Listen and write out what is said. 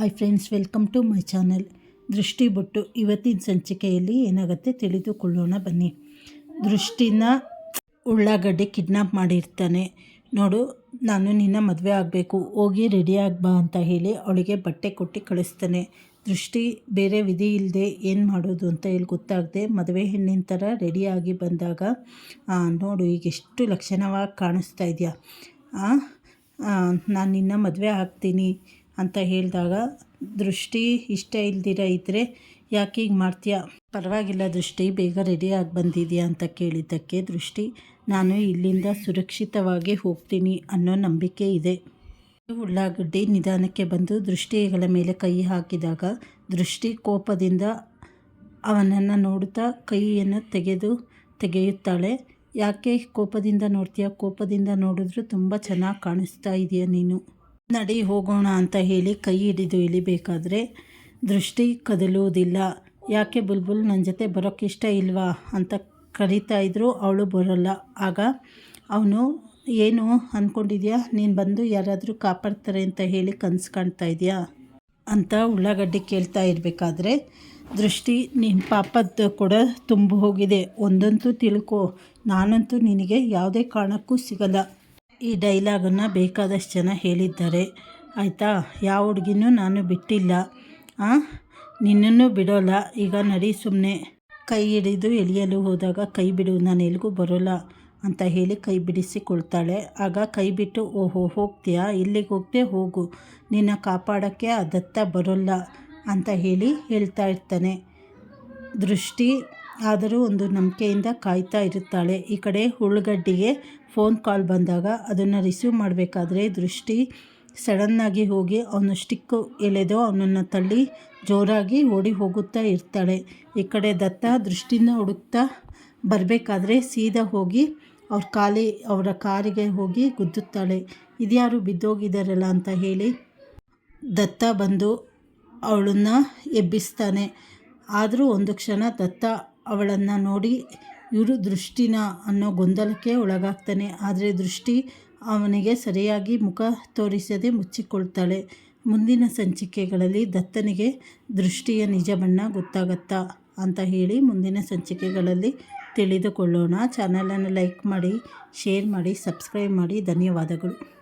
Hi friends welcome to my channel ದೃಷ್ಟಿ ಬೊಟ್ಟು ಇವತ್ತಿನ ಸಂಚಿಕೆಯಲ್ಲಿ ಏನಾಗುತ್ತೆ ತಿಳಿದುಕೊಳ್ಳೋಣ ಬನ್ನಿ. ದೃಷ್ಟಿನ ಉಳ್ಳಾಗಡ್ಡೆ ಕಿಡ್ನಾಪ್ ಮಾಡಿರ್ತಾನೆ. ನೋಡು, ನಾನು ನಿನ್ನ ಮದುವೆ ಆಗಬೇಕು. ಹೋಗಿ ರೆಡಿ ಬಾ ಅಂತ ಹೇಳಿ ಅವಳಿಗೆ ಬಟ್ಟೆ ಕೊಟ್ಟು ಕಳಿಸ್ತಾನೆ. ದೃಷ್ಟಿ, ಬೇರೆ ವಿಧಿ ಇಲ್ಲದೆ ಏನು ಮಾಡೋದು ಅಂತ ಹೇಳಿ ಗೊತ್ತಾಗದೆ ಮದುವೆ ಹೆಣ್ಣಿನ ಥರ ರೆಡಿಯಾಗಿ ಬಂದಾಗ ನೋಡು ಈಗ ಎಷ್ಟು ಲಕ್ಷಣವಾಗಿ ಕಾಣಿಸ್ತಾ ಇದೆಯಾ? ನಾನು ನಿನ್ನ ಮದುವೆ ಆಗ್ತೀನಿ. ಅಂತ ಹೇಳಿದಾಗ, ದೃಷ್ಟಿ ಇಷ್ಟ ಇಲ್ದಿರ ಇದ್ದರೆ ಯಾಕೆ ಹೀಗೆ ಮಾಡ್ತೀಯ? ಪರವಾಗಿಲ್ಲ ದೃಷ್ಟಿ, ಬೇಗ ರೆಡಿಯಾಗಿ ಬಂದಿದೆಯಾ? ಅಂತ ಕೇಳಿದ್ದಕ್ಕೆ, ದೃಷ್ಟಿ, ನಾನು ಇಲ್ಲಿಂದ ಸುರಕ್ಷಿತವಾಗಿ ಹೋಗ್ತೀನಿ ಅನ್ನೋ ನಂಬಿಕೆ ಇದೆ. ಉಳ್ಳಾಗಡ್ಡಿ ನಿಧಾನಕ್ಕೆ ಬಂದು ದೃಷ್ಟಿಗಳ ಮೇಲೆ ಕೈ ಹಾಕಿದಾಗ, ದೃಷ್ಟಿ ಕೋಪದಿಂದ ಅವನನ್ನು ನೋಡುತ್ತಾ ಕೈಯನ್ನು ತೆಗೆದು ತೆಗೆಯುತ್ತಾಳೆ. ಯಾಕೆ ಕೋಪದಿಂದ ನೋಡ್ತೀಯ? ಕೋಪದಿಂದ ನೋಡಿದ್ರೂ ತುಂಬ ಚೆನ್ನಾಗಿ ಕಾಣಿಸ್ತಾ ಇದೆಯಾ ನೀನು? ನಡಿ ಹೋಗೋಣ ಅಂತ ಹೇಳಿ ಕೈ ಹಿಡಿದು ಇಳಿಬೇಕಾದ್ರೆ ದೃಷ್ಟಿ ಕದಲುವುದಿಲ್ಲ. ಯಾಕೆ ಬುಲ್ಬುಲ್ ನನ್ನ ಜೊತೆ ಬರೋಕ್ಕೆ ಇಷ್ಟ ಇಲ್ವಾ? ಅಂತ ಕರೀತಾ ಇದ್ರು. ಅವಳು ಬರೋಲ್ಲ. ಆಗ, ಅವನು ಏನು ಅಂದ್ಕೊಂಡಿದ್ಯಾ ನೀನು ಬಂದು ಯಾರಾದರೂ ಕಾಪಾಡ್ತಾರೆ ಅಂತ ಹೇಳಿ ಕನಸು ಕಾಣ್ತಾ ಇದೆಯಾ? ಅಂತ ಉಳ್ಳಾಗಡ್ಡಿ ಕೇಳ್ತಾ ಇರಬೇಕಾದ್ರೆ, ದೃಷ್ಟಿ ನಿನ್ನ ಪಾಪದ ಕೂಡ ತುಂಬ ಹೋಗಿದೆ. ಒಂದಂತೂ ತಿಳ್ಕೊ. ನಾನಂತೂ ನಿನಗೆ ಯಾವುದೇ ಕಾರಣಕ್ಕೂ ಸಿಗಲ್ಲ. ಈ ಡೈಲಾಗನ್ನು ಬೇಕಾದಷ್ಟು ಜನ ಹೇಳಿದ್ದಾರೆ. ಆಯಿತಾ? ಯಾವ ಹುಡುಗಿನೂ ನಾನು ಬಿಟ್ಟಿಲ್ಲ. ಆ? ನಿನ್ನನ್ನು ಬಿಡೋಲ್ಲ. ಈಗ ನಡಿ ಸುಮ್ಮನೆ ಕೈ ಹಿಡಿದು ಎಳೆಯಲು ಹೋದಾಗ ಕೈ ಬಿಡು, ನಾನು ಎಲ್ಲಿಗೂ ಬರೋಲ್ಲ ಅಂತ ಹೇಳಿ ಕೈ ಬಿಡಿಸಿಕೊಳ್ತಾಳೆ. ಆಗ ಕೈ ಬಿಟ್ಟು, ಓಹೋ, ಹೋಗ್ತೀಯಾ? ಇಲ್ಲಿಗೆ ಹೋಗ್ದೆ ಹೋಗು. ನಿನ್ನ ಕಾಪಾಡೋಕ್ಕೆ ಅದತ್ತ ದತ್ತ ಬರೋಲ್ಲ ಅಂತ ಹೇಳಿ ಹೇಳ್ತಾ ಇರ್ತಾನೆ. ದೃಷ್ಟಿ ಆದರೂ ಒಂದು ನಂಬಿಕೆಯಿಂದ ಕಾಯ್ತಾ ಇರುತ್ತಾಳೆ. ಈ ಕಡೆ ಉಳ್ಳಗಡ್ಡಿಗೆ ಫೋನ್ ಕಾಲ್ ಬಂದಾಗ ಅದನ್ನು ರಿಸೀವ್ ಮಾಡಬೇಕಾದ್ರೆ ದೃಷ್ಟಿ ಸಡನ್ನಾಗಿ ಹೋಗಿ ಅವನು ಸ್ಟಿಕ್ಕು ಎಳೆದು ಅವನನ್ನು ತಳ್ಳಿ ಜೋರಾಗಿ ಓಡಿ ಹೋಗುತ್ತಾ ಇರ್ತಾಳೆ. ಈ ಕಡೆ ದತ್ತ ದೃಷ್ಟಿನ ಹುಡುಕ್ತಾ ಬರಬೇಕಾದ್ರೆ ಸೀದಾ ಹೋಗಿ ಅವ್ರ ಖಾಲಿ ಅವರ ಕಾರಿಗೆ ಹೋಗಿ ಗುದ್ದುತ್ತಾಳೆ. ಇದ್ಯಾರು ಬಿದ್ದೋಗಿದ್ದಾರಲ್ಲ ಅಂತ ಹೇಳಿ ದತ್ತ ಬಂದು ಅವಳನ್ನು ಎಬ್ಬಿಸ್ತಾನೆ. ಆದರೂ ಒಂದು ಕ್ಷಣ ದತ್ತ ಅವಳನ್ನು ನೋಡಿ ಇವರು ದೃಷ್ಟಿನ ಅನ್ನೋ ಗೊಂದಲಕ್ಕೆ ಒಳಗಾಗ್ತಾನೆ. ಆದರೆ ದೃಷ್ಟಿ ಅವನಿಗೆ ಸರಿಯಾಗಿ ಮುಖ ತೋರಿಸದೆ ಮುಚ್ಚಿಕೊಳ್ತಾಳೆ. ಮುಂದಿನ ಸಂಚಿಕೆಗಳಲ್ಲಿ ದತ್ತನಿಗೆ ದೃಷ್ಟಿಯ ನಿಜ ಬಣ್ಣ ಗೊತ್ತಾಗತ್ತಾ ಅಂತ ಹೇಳಿ ಮುಂದಿನ ಸಂಚಿಕೆಗಳಲ್ಲಿ ತಿಳಿದುಕೊಳ್ಳೋಣ. ಚಾನಲನ್ನು ಲೈಕ್ ಮಾಡಿ, ಶೇರ್ ಮಾಡಿ, ಸಬ್ಸ್ಕ್ರೈಬ್ ಮಾಡಿ. ಧನ್ಯವಾದಗಳು.